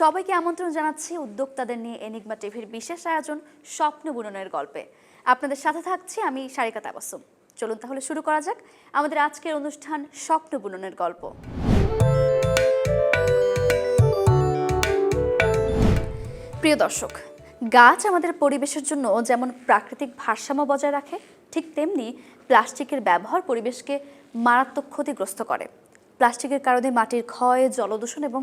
সবাইকে আমন্ত্রণ জানাচ্ছি উদ্যোক্তাদের নিয়ে এনিগমা টিভির বিশেষ আয়োজন স্বপ্ন বুননের গল্পে। আপনাদের সাথে থাকছি আমি সারিকা তাবাসুম। চলুন তাহলে শুরু করা যাক আমাদের আজকের অনুষ্ঠান স্বপ্ন বুননের গল্প। প্রিয় দর্শক, গাছ আমাদের পরিবেশের জন্য যেমন প্রাকৃতিক ভারসাম্য বজায় রাখে, ঠিক তেমনি প্লাস্টিকের ব্যবহার পরিবেশকে মারাত্মক ক্ষতিগ্রস্ত করে। প্লাস্টিকের কারণে মাটির ক্ষয়, জলদূষণ এবং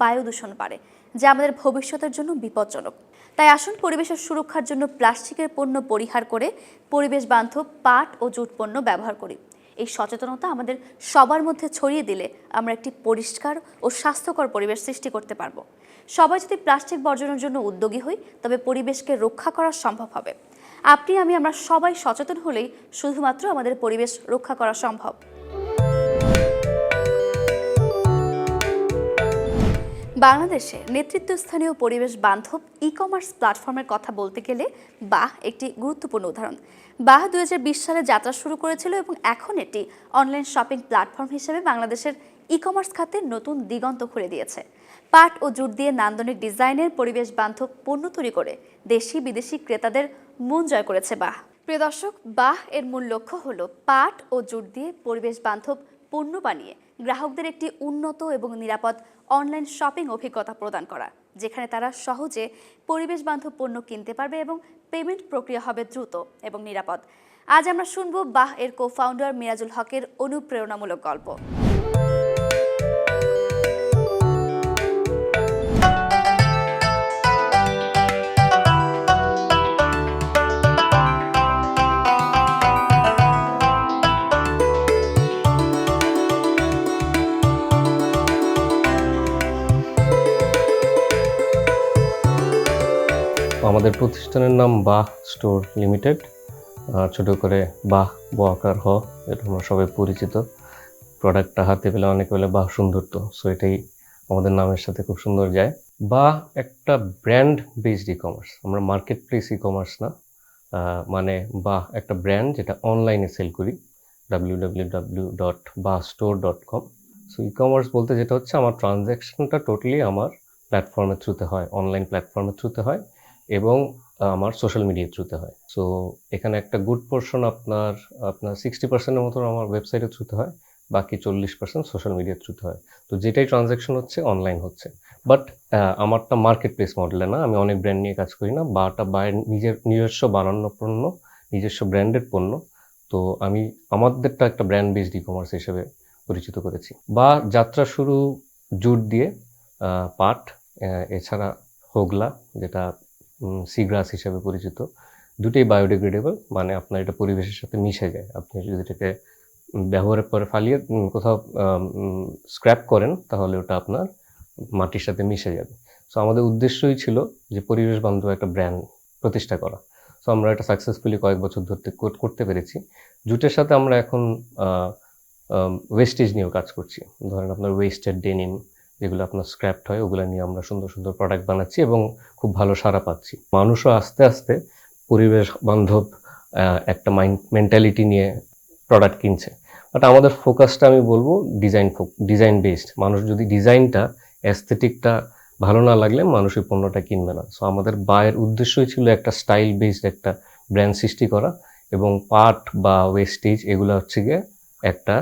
বায়ু দূষণ বাড়ে। যা আমাদের ভবিষ্যতের জন্য বিপজ্জনক। তাই আসুন পরিবেশের সুরক্ষার জন্য প্লাস্টিকের পণ্য পরিহার করে পরিবেশ বান্ধব পাট ও জুট পণ্য ব্যবহার করি। এই সচেতনতা আমাদের সবার মধ্যে ছড়িয়ে দিলে আমরা একটি পরিষ্কার ও স্বাস্থ্যকর পরিবেশ সৃষ্টি করতে পারব। সবাই যদি প্লাস্টিক বর্জনের জন্য উদ্যোগী হই, তবে পরিবেশকে রক্ষা করা সম্ভব হবে। আপনি, আমি, আমরা সবাই সচেতন হলেই শুধুমাত্র আমাদের পরিবেশ রক্ষা করা সম্ভব। বাংলাদেশে নেতৃত্বস্থানীয় পরিবেশ বান্ধব ই কমার্স প্ল্যাটফর্মের কথা বলতে গেলে বাহ, একটি গুরুত্বপূর্ণ উদাহরণ। বাহ দু হাজার বিশ সালে যাত্রা শুরু করেছিল এবং এখন এটি অনলাইন শপিং প্ল্যাটফর্ম হিসেবে বাংলাদেশের ই কমার্স খাতে নতুন দিগন্ত খুলে দিয়েছে। পাট ও জুট দিয়ে নান্দনিক ডিজাইনের পরিবেশ বান্ধব পণ্য তৈরি করে দেশি, বিদেশি ক্রেতাদের মন জয় করেছে বাহ। প্রিয় দর্শক, বাহ এর মূল লক্ষ্য হলো পাট ও জুট দিয়ে পরিবেশ বান্ধব পণ্য বানিয়ে গ্রাহকদের একটি উন্নত এবং নিরাপদ অনলাইন শপিং অভিজ্ঞতা প্রদান করা, যেখানে তারা সহজে পরিবেশ বান্ধব পণ্য কিনতে পারবে এবং পেমেন্ট প্রক্রিয়া হবে দ্রুত এবং নিরাপদ। আজ আমরা শুনব, বাহ, এর কো ফাউন্ডার মিরাজুল হকের অনুপ্রেরণামূলক গল্প। আমাদের প্রতিষ্ঠানের নাম বাহ স্টোর লিমিটেড। ছোট করে বাহ বোয়াকার হ, এটা আমরা সবাই পরিচিত। প্রোডাক্টটা হাতে পেলে অনেকে বলে বাহ সুন্দর তো সো এটাই আমাদের নামের সাথে খুব সুন্দর যায়। বাহ একটা ব্র্যান্ড বেসড ই কমার্স আমরা মার্কেট প্লেস ই কমার্স না মানে বাহ একটা ব্র্যান্ড যেটা অনলাইনে সেল করি ডাব্লিউ ডাব্লিউ ডাব্লিউ ডট বা store dot com so e commerce বলতে যেটা হচ্ছে, আমার ট্রানজ্যাকশনটা টোটালি আমার প্ল্যাটফর্মের থ্রুতে হয় অনলাইন প্ল্যাটফর্মের থ্রুতে হয়। এবং আমার সোশ্যাল মিডিয়ার থ্রুতে হয়। সো এখানে একটা গুড পোর্শন আপনার আপনার সিক্সটি পার্সেন্টের মতন আমার ওয়েবসাইটের থ্রুতে হয়, বাকি চল্লিশ পার্সেন্ট সোশ্যাল মিডিয়ার থ্রুতে হয়। তো যেটাই ট্রানজ্যাকশন হচ্ছে অনলাইন হচ্ছে। বাট আমারটা মার্কেট প্লেস মডেলে না, আমি অনেক ব্র্যান্ড নিয়ে কাজ করি না বাটা বায়ের নিজের নিজস্ব বানানো পণ্য, নিজস্ব ব্র্যান্ডেড পণ্য, তো আমি আমাদেরটা একটা ব্র্যান্ড বেসড ই কমার্স হিসেবে পরিচিত করেছি। বা যাত্রা শুরু জুট দিয়ে পাট এছাড়া হোগলা, যেটা সিগ্রাস হিসাবে পরিচিত। দুটোই বায়োডিগ্রেডেবল মানে আপনার এটা পরিবেশের সাথে মিশে যায়। আপনি যদি এটাকে ব্যবহারের পরে ফালিয়ে কোথাও স্ক্র্যাপ করেন, তাহলে ওটা আপনার মাটির সাথে মিশে যাবে। সো আমাদের উদ্দেশ্যই ছিল যে পরিবেশ বান্ধব একটা ব্র্যান্ড প্রতিষ্ঠা করা। সো আমরা এটা সাকসেসফুলি কয়েক বছর ধরতে কর- করতে পেরেছি। জুটের সাথে আমরা এখন ওয়েস্টেজ নিয়েও কাজ করছি। ধরেন আপনার ওয়েস্টেড ডেনিম যেগুলো আপনার স্ক্র্যাপ্ট হয়, ওগুলো নিয়ে আমরা সুন্দর সুন্দর প্রোডাক্ট বানাচ্ছি এবং খুব ভালো সাড়া পাচ্ছি। মানুষও আস্তে আস্তে পরিবেশ বান্ধব একটা মাইন্ড মেন্টালিটি নিয়ে প্রোডাক্ট কিনছে। বাট আমাদের ফোকাসটা আমি বলব ডিজাইন ডিজাইন বেসড মানুষ যদি ডিজাইনটা অ্যাস্থেটিকটা ভালো না লাগলে মানুষ ওই পণ্যটা কিনবে না। সো আমাদের বায়ের উদ্দেশ্যই ছিল একটা স্টাইল বেসড একটা ব্র্যান্ড সৃষ্টি করা এবং পার্ট বা ওয়েস্টেজ এগুলো হচ্ছে গিয়ে একটা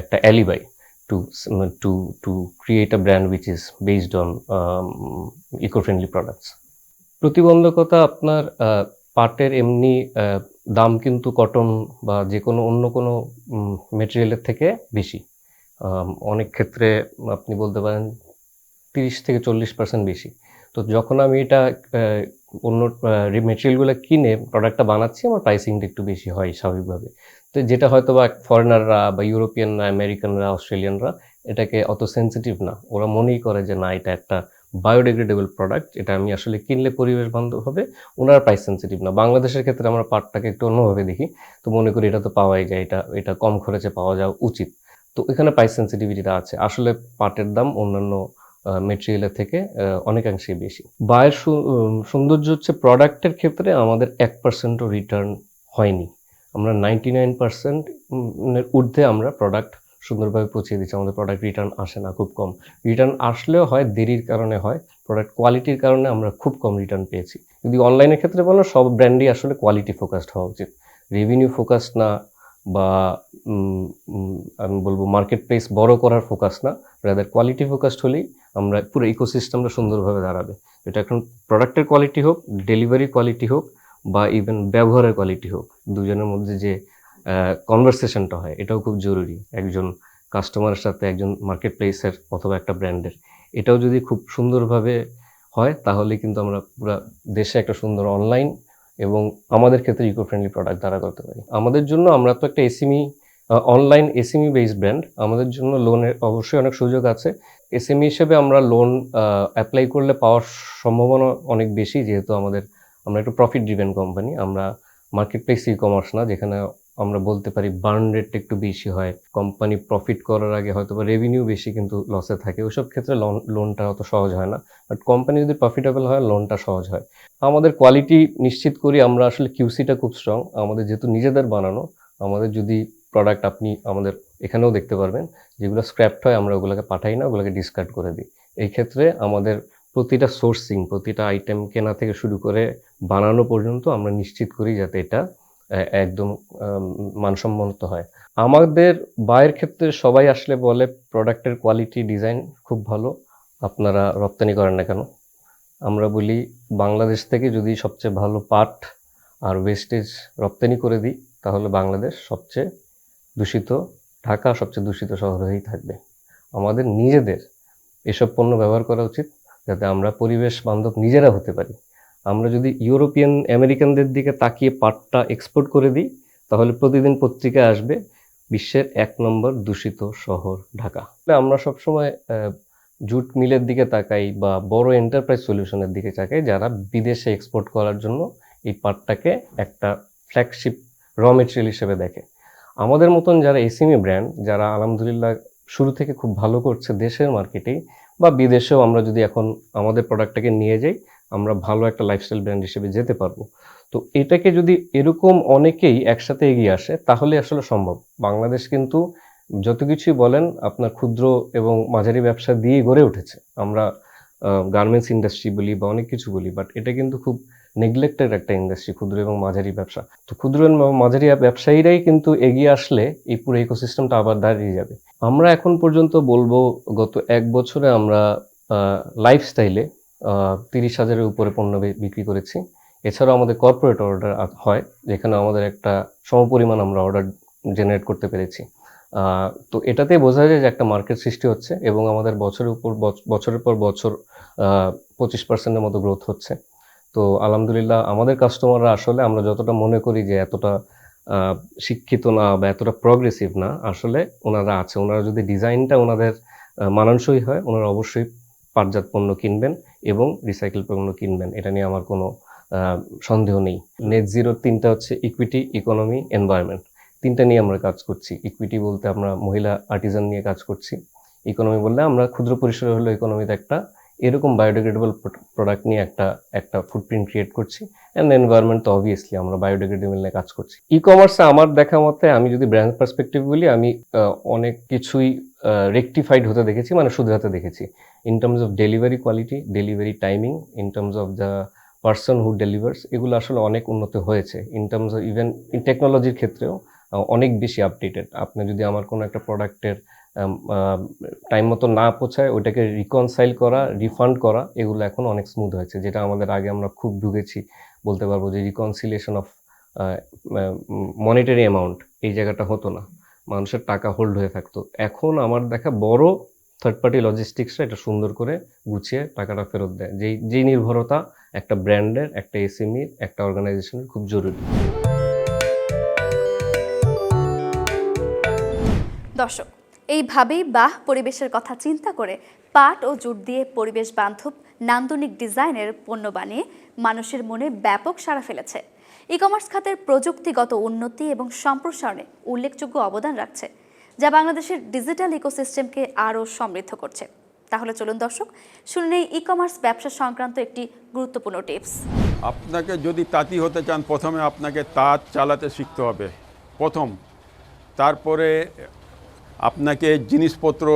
একটা alibi to s- to to create a brand which is based on um, eco-friendly products. প্রতিবন্ধকতা আপনার পাটের এমনি দাম কিন্তু কটন বা যে কোনো অন্য কোনো মেটেরিয়ালের থেকে বেশি। অনেক ক্ষেত্রে আপনি বলতে পারেন তিরিশ থেকে চল্লিশ পার্সেন্ট বেশি। তো যখন আমি এটা অন্য মেটেরিয়ালগুলো কিনে প্রোডাক্টটা বানাচ্ছি আমার প্রাইসিংটা একটু বেশি হয় স্বাভাবিকভাবে। তো যেটা হয়তো বা ফরেনাররা বা ইউরোপিয়ানরা আমেরিকানরা অস্ট্রেলিয়ানরা এটাকে অত সেন্সিটিভ না। ওরা মনেই করে যে, না, এটা একটা বায়োডিগ্রেডেবল প্রোডাক্ট এটা আমি আসলে কিনলে পরিবেশ বান্ধব হবে। ওনারা প্রাইস সেন্সিটিভ না। বাংলাদেশের ক্ষেত্রে আমরা পাটটাকে একটু অন্যভাবে দেখি। তো মনে করি এটা তো পাওয়াই যায়, এটা এটা কম খরচে পাওয়া যাওয়া উচিত। তো এখানে প্রাইস সেন্সিটিভিটিটা আছে। আসলে পাটের দাম অন্যান্য মেটেরিয়ালের থেকে অনেকাংশেই বেশি। বায়ের সৌন্দর্য হচ্ছে প্রোডাক্টের ক্ষেত্রে আমাদের এক পার্সেন্টও রিটার্ন হয়নি। আমরা নাইনটি নাইন পার্সেন্ট ঊর্ধ্বে আমরা প্রোডাক্ট সুন্দরভাবে পৌঁছে দিচ্ছে আমাদের প্রোডাক্ট রিটার্ন আসে না, খুব কম। রিটার্ন আসলেও হয়, দেরির কারণে হয়। প্রোডাক্ট কোয়ালিটির কারণে আমরা খুব কম রিটার্ন পেয়েছি। যদি অনলাইনের ক্ষেত্রে বলো, সব ব্র্যান্ডই আসলে কোয়ালিটি ফোকাসড হওয়া উচিত। রেভিনিউ ফোকাস না বা আমি বলব মার্কেট প্লেস বড় করার ফোকাস না। রাদার কোয়ালিটি ফোকাসড হলেই আমরা পুরো ইকোসিস্টেমটা সুন্দরভাবে দাঁড়াবে। এটা এখন প্রোডাক্টের কোয়ালিটি হোক ডেলিভারি কোয়ালিটি হোক বা ইভেন ব্যবহারের কোয়ালিটি হোক, দুজনের মধ্যে যে কনভারসেশনটা হয়, এটাও খুব জরুরি। একজন কাস্টমারের সাথে, একজন মার্কেট প্লেসের অথবা একটা ব্র্যান্ডের এটাও যদি খুব সুন্দরভাবে হয়, তাহলে কিন্তু আমরা পুরো দেশে একটা সুন্দর অনলাইন এবং আমাদের ক্ষেত্রে ইকো ফ্রেন্ডলি প্রোডাক্ট দ্বারা করতে পারি। আমাদের জন্য আমরা তো একটা SME online SME based brand আমাদের জন্য লোনের অবশ্যই অনেক সুযোগ আছে। এসএমই হিসেবে আমরা লোন অ্যাপ্লাই করলে পাওয়ার সম্ভাবনা অনেক বেশি, যেহেতু আমাদের আমরা একটু প্রফিট ড্রিভেন কোম্পানি আমরা মার্কেট প্লেস ই কমার্স না, যেখানে আমরা বলতে পারি বার্ন রেটটা একটু বেশি হয় কোম্পানি প্রফিট করার আগে হয়তো বা রেভিনিউ বেশি কিন্তু লসে থাকে। ওইসব ক্ষেত্রে লোন লোনটা অত সহজ হয় না। বাট কোম্পানি যদি প্রফিটেবল হয় লোনটা সহজ হয়। আমাদের কোয়ালিটি নিশ্চিত করি আমরা আসলে কিউসিটা খুব স্ট্রং আমাদের যেহেতু নিজেদের বানানো, আমাদের যদি প্রোডাক্ট আপনি আমাদের এখানেও দেখতে পারবেন, যেগুলো স্ক্র্যাপ্ট হয় আমরা ওগুলোকে পাঠাই না, ওগুলোকে ডিসকার্ড করে দিই। এই ক্ষেত্রে আমাদের প্রতিটা সোর্সিং প্রতিটা আইটেম কেনা থেকে শুরু করে বানানো পর্যন্ত আমরা নিশ্চিত করি যাতে এটা একদম মানসম্মত হয়। আমাদের বায়ের ক্ষেত্রে সবাই আসলে বলে প্রোডাক্টের কোয়ালিটি ডিজাইন খুব ভালো, আপনারা রপ্তানি করেন না কেন? আমরা বলি বাংলাদেশ থেকে যদি সবচেয়ে ভালো পাট আর ওয়েস্টেজ রপ্তানি করে দিই, তাহলে বাংলাদেশ সবচেয়ে দূষিত, ঢাকা সবচেয়ে দূষিত শহর হয়েই থাকবে। আমাদের নিজেদের এসব পণ্য ব্যবহার করা উচিত যাতে আমরা পরিবেশ বান্ধব নিজেরা হতে পারি। আমরা যদি ইউরোপিয়ান আমেরিকানদের দিকে তাকিয়ে পাটটা এক্সপোর্ট করে দিই, তাহলে প্রতিদিন পত্রিকায় আসবে, বিশ্বের এক নম্বর দূষিত শহর ঢাকা। আমরা সবসময় জুট মিলের দিকে তাকাই বা বড় এন্টারপ্রাইজ সলিউশনের দিকে তাকাই, যারা বিদেশে এক্সপোর্ট করার জন্য এই পাটটাকে একটা ফ্ল্যাগশিপ র মেটেরিয়াল হিসেবে দেখে। আমাদের মতন যারা এসিমি ব্র্যান্ড যারা আলহামদুলিল্লাহ শুরু থেকে খুব ভালো করছে দেশের মার্কেটেই বা বিদেশেও আমরা যদি এখন আমাদের প্রোডাক্টটাকে নিয়ে যাই, আমরা ভালো একটা লাইফস্টাইল ব্র্যান্ড হিসেবে যেতে পারব। তো এটাকে যদি এরকম অনেকেই একসাথে এগিয়ে আসে, তাহলে আসলে সম্ভব। বাংলাদেশ কিন্তু যত কিছুই বলেন, আপনার ক্ষুদ্র এবং মাঝারি ব্যবসা দিয়ে গড়ে উঠেছে। আমরা গার্মেন্টস ইন্ডাস্ট্রি বলি বা অনেক কিছু বলি বাট এটা কিন্তু খুব নেগলেক্টেড একটা ইন্ডাস্ট্রি ক্ষুদ্র এবং মাঝারি ব্যবসা। তো ক্ষুদ্র এবং মাঝারি ব্যবসায়ীরাই কিন্তু এগিয়ে আসলে এই পুরো ইকোসিস্টেমটা আবার দাঁড়িয়ে যাবে। আমরা এখন পর্যন্ত বলব, গত এক বছরে আমরা লাইফস্টাইলে তিরিশ হাজারের উপরে পণ্য বিক্রি করেছি। এছাড়াও আমাদের কর্পোরেট অর্ডার হয়, যেখানে আমাদের একটা সমপরিমাণ আমরা অর্ডার জেনারেট করতে পেরেছি। তো এটাতে বোঝা যায় যে একটা মার্কেট সৃষ্টি হচ্ছে এবং আমাদের বছরের উপর, বছ- বছরের পর বছর পঁচিশ পার্সেন্টের মতো গ্রোথ হচ্ছে। তো আলহামদুলিল্লাহ আমাদের কাস্টমাররা আসলে আমরা যতটা মনে করি যে এতটা শিক্ষিত না বা এতটা প্রগ্রেসিভ না, আসলে ওনারা আছে। ওনারা যদি ডিজাইনটা ওনাদের মানানসই হয়, ওনারা অবশ্যই পাটজাত পণ্য কিনবেন এবং রিসাইকেল পণ্য কিনবেন। এটা নিয়ে আমার কোনো সন্দেহ নেই। নেট জিরো তিনটা হচ্ছে ইকুইটি ইকোনমি এনভায়রনমেন্ট তিনটা নিয়ে আমরা কাজ করছি। ইকুইটি বলতে আমরা মহিলা আর্টিজান নিয়ে কাজ করছি। ইকোনমি বললে আমরা ক্ষুদ্র পরিসরে হলো ইকোনমিতে একটা এরকম বায়োডিগ্রেডেবল প্রোডাক্ট নিয়ে একটা একটা ফুটপ্রিন্ট ক্রিয়েট করছি অ্যান্ড এনভায়রনমেন্ট তো অবভিয়াসলি আমরা বায়োডিগ্রেডেবল নিয়ে কাজ করছি। ই কমার্সে আমার দেখা মতে আমি যদি ব্র্যান্ড পার্সপেক্টিভ বলি, আমি অনেক কিছুই রেকটিফাইড হতে দেখেছি মানে শুধরাতে দেখেছি। In terms of delivery quality delivery timing in terms of the person who delivers এগুলো আসলে অনেক উন্নত হয়েছে। ইন টার্মস অফ ইভেন টেকনোলজির ক্ষেত্রেও অনেক বেশি আপডেটেড আপনি যদি আমার কোনো একটা প্রোডাক্টের টাইম মতো না পৌঁছায় ওইটাকে রিকনসাইল করা রিফান্ড করা, এগুলো এখন অনেক স্মুথ হয়েছে। যেটা আমাদের আগে আমরা খুব ভুগেছি, বলতে পারব যে রিকনসিলিয়েশন অফ মনিটারি অ্যামাউন্ট এই জায়গাটা হতো না। মানুষের টাকা হোল্ড হয়ে থাকতো। এখন আমার দেখা বড় থার্ড পার্টি লজিস্টিক্সরা এটা সুন্দর করে গুছিয়ে টাকাটা ফেরত দেয়। যেই যেই নির্ভরতা একটা ব্র্যান্ডের একটা এসএমইর একটা অর্গানাইজেশনের খুব জরুরি। দর্শক এইভাবেই বাহ পরিবেশের কথা চিন্তা করে পাট ও জুট দিয়ে পরিবেশ বান্ধব নান্দনিক ডিজাইনের পণ্য বানিয়ে মানুষের মনে ব্যাপক সাড়া ফেলেছে। ই কমার্স খাতের প্রযুক্তিগত উন্নতি এবং সম্প্রসারণে উল্লেখযোগ্য অবদান রাখছে, যা বাংলাদেশের ডিজিটাল ইকোসিস্টেমকে আরও সমৃদ্ধ করছে। তাহলে চলুন দর্শক, শুনে ই কমার্স ব্যবসা সংক্রান্ত একটি গুরুত্বপূর্ণ টিপস। আপনাকে যদি তাঁতি হতে চান, প্রথমে আপনাকে তাঁত চালাতে শিখতে হবে। প্রথম, তারপরে আপনাকে জিনিসপত্র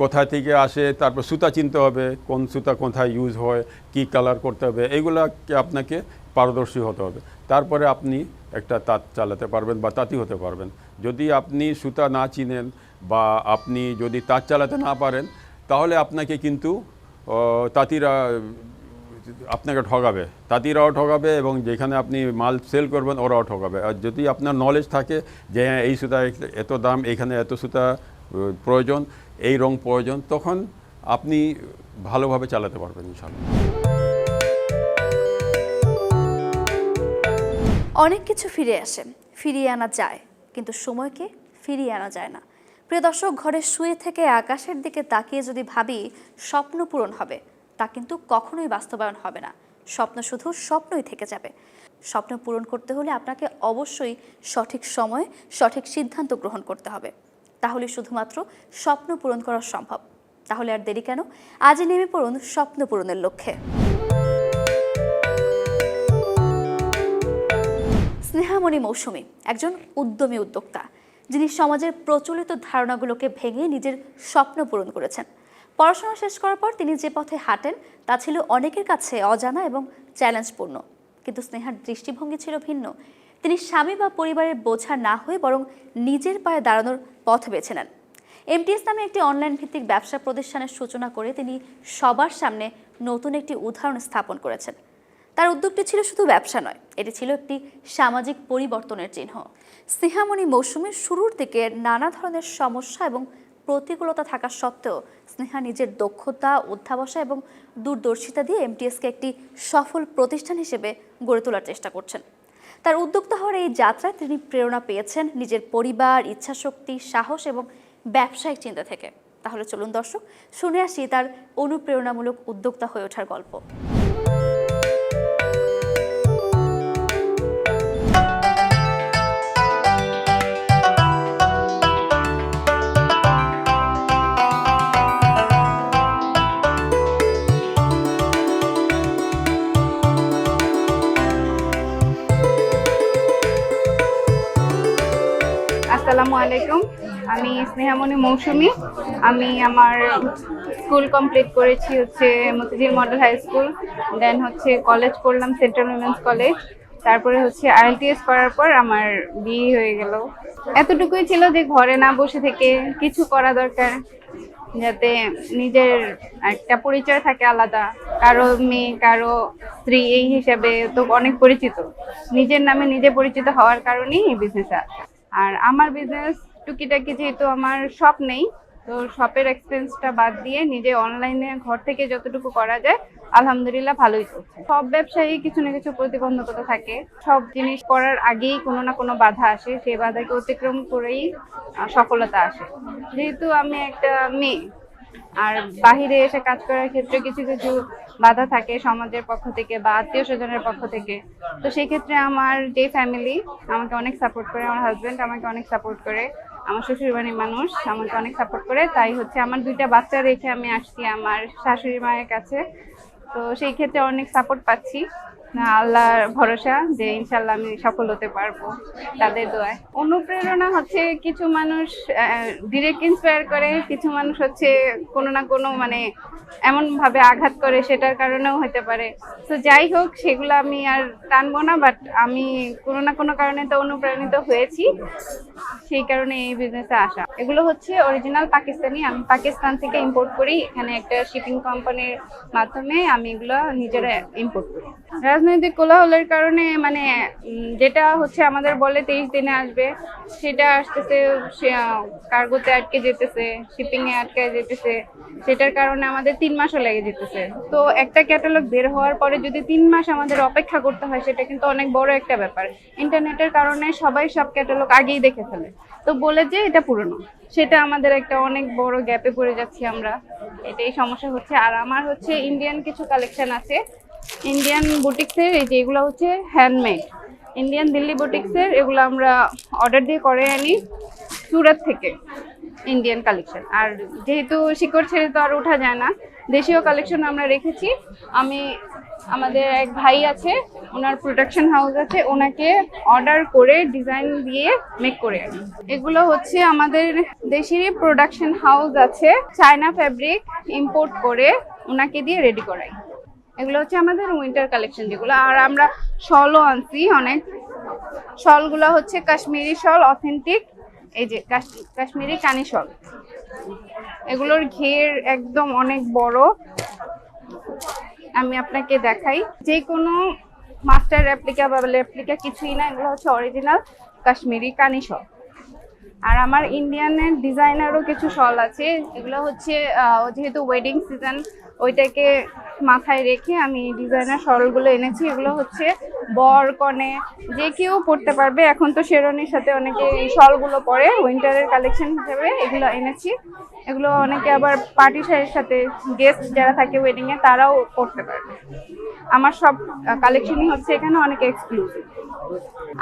কোথা থেকে আসে, তারপর সুতা চিনতে হবে, কোন সুতা কোথায় ইউজ হয়, কি কালার করতে হবে, এগুলাকে আপনাকে পারদর্শী হতে হবে। তারপরে আপনি একটা তাঁত চালাতে পারবেন বা তাঁতি হতে পারবেন। যদি আপনি সুতা না চিনেন বা আপনি যদি তাঁত চালাতে না পারেন, তাহলে আপনাকে কিন্তু তাঁতিরা আপনাকে ঠকাবে তাঁতিরাও ঠকাবে এবং যেখানে আপনি মাল সেল করবেন ওরাও ঠকাবে আর যদি আপনার নলেজ থাকে যে হ্যাঁ এই সুতা এত দাম, এখানে এত সুতা প্রয়োজন, এই রং প্রয়োজন, তখন আপনি ভালোভাবে চালাতে পারবেন ইনশাল্লাহ অনেক কিছু ফিরে আসে, ফিরিয়ে আনা যায়, কিন্তু সময়কে ফিরিয়ে আনা যায় না। প্রিয় দর্শক, ঘরে শুয়ে থেকে আকাশের দিকে তাকিয়ে যদি ভাবি, স্বপ্ন পূরণ হবে। তা কিন্তু কখনোই বাস্তবায়ন হবে না। স্বপ্ন শুধু স্বপ্নই থেকে যাবে। স্বপ্ন পূরণ করতে হলে আপনাকে অবশ্যই সঠিক সময়ে সঠিক সিদ্ধান্ত গ্রহণ করতে হবে। তাহলে শুধুমাত্র স্বপ্ন পূরণ করা সম্ভব। তাহলে আর দেরি কেন? আজই নেমে পড়ুন স্বপ্ন পূরণের লক্ষ্যে। স্নেহামণি মৌসুমী, একজন উদ্যমী উদ্যোক্তা। যিনি সমাজের প্রচলিত ধারণাগুলোকে ভেঙে নিজের স্বপ্ন পূরণ করেছেন। পড়াশোনা শেষ করার পর তিনি যে পথে হাঁটেন, তা ছিল অনেকের কাছে অজানা এবং চ্যালেঞ্জপূর্ণ কিন্তু স্নেহার দৃষ্টিভঙ্গি ছিল ভিন্ন। তিনি স্বামী বা পরিবারের বোঝা না হয়ে বরং নিজের পায়ে দাঁড়ানোর পথ বেছে নেন। এমটিএস নামে একটি অনলাইন ভিত্তিক ব্যবসা প্রতিষ্ঠানের সূচনা করে তিনি সবার সামনে নতুন একটি উদাহরণ স্থাপন করেছেন। তার উদ্যোগটি ছিল শুধু ব্যবসা নয়, এটি ছিল একটি সামাজিক পরিবর্তনের চিহ্ন। স্নেহামণি মৌসুমের শুরুর দিকে নানা ধরনের সমস্যা এবং প্রতিকূলতা থাকা সত্ত্বেও স্নেহা নিজের দক্ষতা অধ্যাবসা এবং দূরদর্শিতা দিয়ে এমটিএসকে একটি সফল প্রতিষ্ঠান হিসেবে গড়ে তোলার চেষ্টা করছেন। তার উদ্যোক্তা হওয়ার এই যাত্রায় তিনি প্রেরণা পেয়েছেন নিজের পরিবার, ইচ্ছাশক্তি, সাহস এবং ব্যবসায়িক চিন্তা থেকে। তাহলে চলুন দর্শক, শুনে আসি তার অনুপ্রেরণামূলক উদ্যোক্তা হয়ে ওঠার গল্প। স্নেহামণি মৌসুমি। আমি আমার স্কুল কমপ্লিট করেছি হচ্ছে Motijheel model high school then হচ্ছে কলেজ করলাম সেন্ট্রাল উইমেন্স কলেজ তারপরে হচ্ছে আইএলটিএস করার পর আমার বিয়ে হয়ে গেল। এতটুকুই ছিল যে ঘরে না বসে থেকে কিছু করা দরকার, যাতে নিজের একটা পরিচয় থাকে আলাদা, কারও মেয়ে, কারও স্ত্রী এই হিসাবে তো অনেক পরিচিত। নিজের নামে নিজে পরিচিত হওয়ার কারণেই এই বিজনেস আর আমার বিজনেস টুকিটাকি যেহেতু আমার শপ নেই, তো শপের এক্সপেন্সটা বাদ দিয়ে নিজে অনলাইনে ঘর থেকে যতটুকু করা যায়, আলহামদুলিল্লাহ ভালোই চলছে। সব ব্যবসায়ী কিছু না কিছু প্রতিবন্ধকতা থাকে। সব জিনিস করার আগেই কোনো না কোনো বাধা আসে, সেই বাধাকে অতিক্রম করেই সফলতা আসে। যেহেতু আমি একটা মেয়ে, আর বাহিরে এসে কাজ করার ক্ষেত্রে কিছু কিছু বাধা থাকে সমাজের পক্ষ থেকে বা আত্মীয় স্বজনের পক্ষ থেকে। তো সেই ক্ষেত্রে আমার যে ফ্যামিলি আমাকে অনেক সাপোর্ট করে, আমার হাজব্যান্ড আমাকে অনেক সাপোর্ট করে। আমার শ্বশুর বাড়ির মানুষ, আমাকে অনেক সাপোর্ট করে। তাই হচ্ছে আমার দুইটা বাচ্চা রেখে আমি আসছি আমার শাশুড়ি মায়ের কাছে। তো সেই ক্ষেত্রে অনেক সাপোর্ট পাচ্ছি। আল্লাহর ভরসা যে ইনশাল্লাহ আমি সফল হতে পারব, তাদের দোয়ায়। অনুপ্রেরণা হচ্ছে কিছু মানুষ ডিরেক্ট ইন্সপায়ার করে, কিছু মানুষ হচ্ছে কোনো না কোনো মানে এমন ভাবে আঘাত করে, সেটার কারণেও হতে পারে। তো যাই হোক, সেগুলো আমি আর টানবো না বাট আমি কোনো না কোনো কারণে তো অনুপ্রাণিত হয়েছি। সেই কারণে এই বিজনেসে আসা। এগুলো হচ্ছে অরিজিনাল পাকিস্তানি। আমি পাকিস্তান থেকে ইম্পোর্ট করি। এখানে একটা শিপিং কোম্পানির মাধ্যমে আমি এগুলো নিজেরা ইম্পোর্ট করি। রাজনৈতিক কোলাহলের কারণে মানে যেটা হচ্ছে আমাদের বলে তেইশ দিনে আসবে, সেটা আসতেছে কার্গোতে আটকে যেতেছে শিপিং এ আটকে যেতেছে, সেটার কারণে আমাদের তিন মাসও লেগে যেতেছে। তো একটা ক্যাটালগ বের হওয়ার পরে যদি তিন মাস আমাদের অপেক্ষা করতে হয়, সেটা কিন্তু অনেক বড় একটা ব্যাপার। ইন্টারনেটের কারণে সবাই সব ক্যাটালগ আগেই দেখে ফেলে। তো বলে যে এটা পুরনো, সেটা আমাদের একটা অনেক বড় গ্যাপে পড়ে যাচ্ছি আমরা। এটাই সমস্যা হচ্ছে। আর আমার হচ্ছে ইন্ডিয়ান কিছু কালেকশন আছে ইন্ডিয়ান বুটিক্সের এই যে এগুলো হচ্ছে হ্যান্ডমেড ইন্ডিয়ান দিল্লি বুটিক্সের এগুলো আমরা অর্ডার দিয়ে করে আনি সুরাত থেকে ইন্ডিয়ান কালেকশন আর যেহেতু শিকড় ছেড়ে তো আর ওঠা যায় না, দেশীয় কালেকশন আমরা রেখেছি। আমি, আমাদের এক ভাই আছে, ওনার প্রোডাকশন হাউস আছে, ওনাকে অর্ডার করে ডিজাইন দিয়ে মেক করে আনি। এগুলো হচ্ছে আমাদের দেশেরই প্রোডাকশন হাউস আছে চায়না ফ্যাব্রিক ইম্পোর্ট করে ওনাকে দিয়ে রেডি করাই। এগুলো হচ্ছে আমাদের উইন্টার কালেকশন যেগুলো। আর আমরা শলও আনছি অনেক। শলগুলো হচ্ছে কাশ্মীরি শল অথেন্টিক এই যে কাশ- কাশ্মীরি কানি শল। এগুলোর ঘের একদম অনেক বড়। আমি আপনাকে দেখাই। যে কোনো মাস্টার রেপ্লিকা বা রেপ্লিকা কিছুই না, এগুলো হচ্ছে অরিজিনাল কাশ্মীরি কানি শল। আর আমার ইন্ডিয়ানের ডিজাইনারও কিছু শল আছে। এগুলো হচ্ছে যেহেতু ওয়েডিং সিজন ওইটাকে মাথায় রেখে আমি ডিজাইনার শলগুলো এনেছি। এগুলো হচ্ছে বর, কনে, যে কেউ পরতে পারবে। এখন তো শেরনির সাথে অনেকে এই শলগুলো পরে উইন্টারের কালেকশন হিসেবে এগুলো এনেছি। এগুলো অনেকে আবার পার্টি শাড়ির সাথে গেস্ট যারা থাকে ওয়েডিংয়ে তারাও পড়তে পারবে। আমার সব কালেকশনই হচ্ছে এখানে অনেক এক্সক্লুসিভ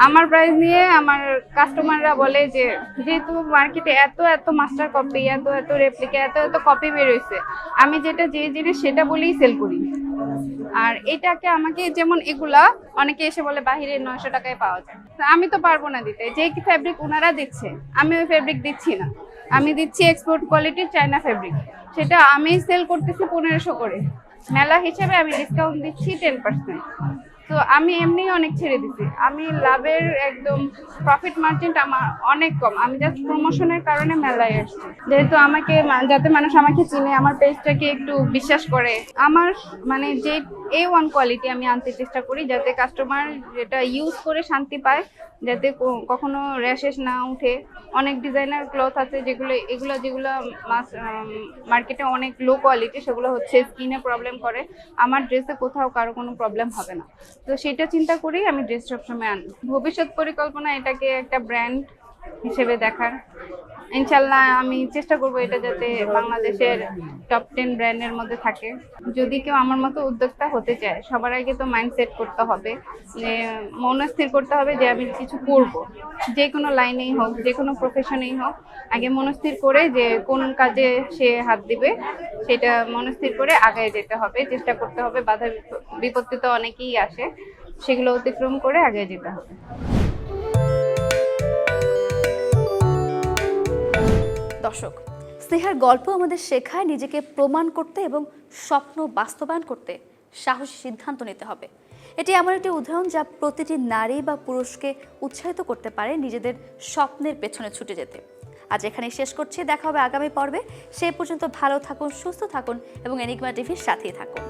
আমার প্রাইস নিয়ে আমার কাস্টমাররা বলে যে, যেহেতু মার্কেটে এত এত মাস্টার কপি এত এত রেপ্লিকা এত এত কপি বেরোইছে আমি যেটা যে যে জিনিস সেটা বলেই সেল করি। আর এটাকে আমাকে যেমন এগুলা অনেকে এসে বলে বাহিরে নয়শো টাকায় পাওয়া যায়। আমি তো পারব না দিতে। যে কি ফ্যাব্রিক ওনারা দিচ্ছে, আমি ওই ফ্যাব্রিক দিচ্ছি না। আমি দিচ্ছি এক্সপোর্ট কোয়ালিটির চায়না ফ্যাব্রিক সেটা আমি সেল করতেছি পনেরোশো করে। মেলা হিসেবে আমি ডিসকাউন্ট দিচ্ছি টেন পার্সেন্ট তো আমি এমনি অনেক ছেড়ে দিছি। আমি লাভের একদম প্রফিট মার্জিন আমার অনেক কম। আমি জাস্ট প্রমোশনের কারণে মেলায় আসছি। যেহেতু আমাকে যাতে মানুষ আমাকে চিনে, আমার পেজটাকে একটু বিশ্বাস করে। আমার মানে যে এ ওয়ান কোয়ালিটি আমি আনতে চেষ্টা করি, যাতে কাস্টমার যেটা ইউজ করে শান্তি পায় যাতে কখনো র্যাশেস না উঠে। অনেক ডিজাইনার ক্লথ আছে যেগুলো, এগুলো যেগুলো মার্কেটে অনেক লো কোয়ালিটি সেগুলো হচ্ছে স্কিনে প্রবলেম করে। আমার ড্রেসে কোথাও কারও কোনো প্রবলেম হবে না। তো সেটা চিন্তা করেই আমি ড্রেস সবসময় আন ভবিষ্যৎ পরিকল্পনা এটাকে একটা ব্র্যান্ড হিসেবে দেখার। ইনশাল্লাহ আমি চেষ্টা করব এটা যাতে বাংলাদেশের টপ টেন ব্র্যান্ডের মধ্যে থাকে। যদি কেউ আমার মতো উদ্যোক্তা হতে চায়, সবার আগে তো মাইন্ডসেট করতে হবে, যে মনস্থির করতে হবে যে আমি কিছু করব। যে কোনো লাইনেই হোক, যে কোনো প্রফেশনেই হোক, আগে মনস্থির করে যে কোন কাজে সে হাত দিবে, সেটা মনস্থির করে আগায় যেতে হবে। চেষ্টা করতে হবে বাধা বিপ- বিপত্তি তো অনেকেই আসে, সেগুলো অতিক্রম করে আগে যেতে হবে। দর্শক, স্নেহার গল্প আমাদের শেখায় নিজেকে প্রমাণ করতে এবং স্বপ্ন বাস্তবায়ন করতে সাহসী সিদ্ধান্ত নিতে হবে। এটি এমন একটি উদাহরণ যা প্রতিটি নারী বা পুরুষকে উৎসাহিত করতে পারে নিজেদের স্বপ্নের পেছনে ছুটে যেতে। আজ এখানে শেষ করছি, দেখা হবে আগামী পর্বে। সেই পর্যন্ত ভালো থাকুন, সুস্থ থাকুন এবং এনিগমা টিভির সাথেই থাকুন।